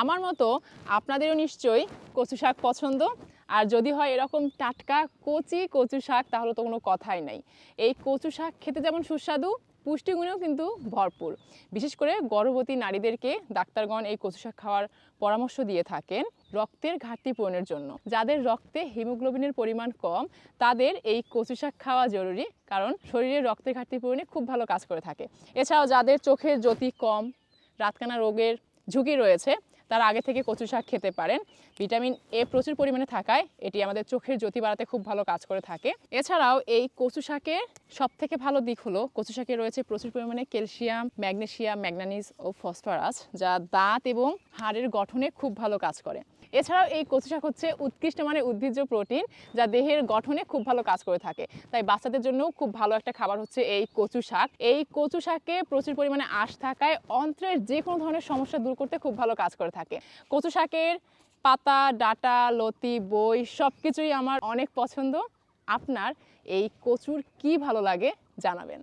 আমার মতো আপনাদেরও নিশ্চয়ই কচু শাক পছন্দ। আর যদি হয় এরকম টাটকা কচি কচু শাক, তাহলে তো কোনো কথাই নাই। এই কচু শাক খেতে যেমন সুস্বাদু, পুষ্টিগুণেও কিন্তু ভরপুর। বিশেষ করে গর্ভবতী নারীদেরকে ডাক্তারগণ এই কচু শাক খাওয়ার পরামর্শ দিয়ে থাকেন রক্তের ঘাটতি পূরণের জন্য। যাদের রক্তে হিমোগ্লোবিনের পরিমাণ কম, তাদের এই কচু শাক খাওয়া জরুরি, কারণ শরীরে রক্তের ঘাটতি পূরণে খুব ভালো কাজ করে থাকে। এছাড়াও যাদের চোখের জ্যোতি কম, রাতকানা রোগের ঝুঁকি রয়েছে তারা আগে থেকে কচু শাক খেতে পারেন। ভিটামিন এ প্রচুর পরিমাণে থাকায় এটি আমাদের চোখের জ্যোতি বাড়াতে খুব ভালো কাজ করে থাকে। এছাড়াও এই কচু শাকের সব থেকে ভালো দিক হলো, কচু শাকে রয়েছে প্রচুর পরিমাণে ক্যালসিয়াম, ম্যাগনেসিয়াম, ম্যাগনানিজ ও ফসফরাস, যা দাঁত এবং হাড়ের গঠনে খুব ভালো কাজ করে। এছাড়াও এই কচু শাক হচ্ছে উৎকৃষ্ট মানের উদ্ভিজ্জ প্রোটিন, যা দেহের গঠনে খুব ভালো কাজ করে থাকে। তাই বাচ্চাদের জন্য খুব ভালো একটা খাবার হচ্ছে এই কচু শাক। এই কচু শাকে প্রচুর পরিমাণে আঁশ থাকায় অন্ত্রের যে কোনো ধরনের সমস্যা দূর করতে খুব ভালো কাজ করে থাকে। কচু শাকের পাতা, ডাটা, লতি, বই সব কিছুই আমার অনেক পছন্দ। আপনার এই কচুর কি ভালো লাগে জানাবেন।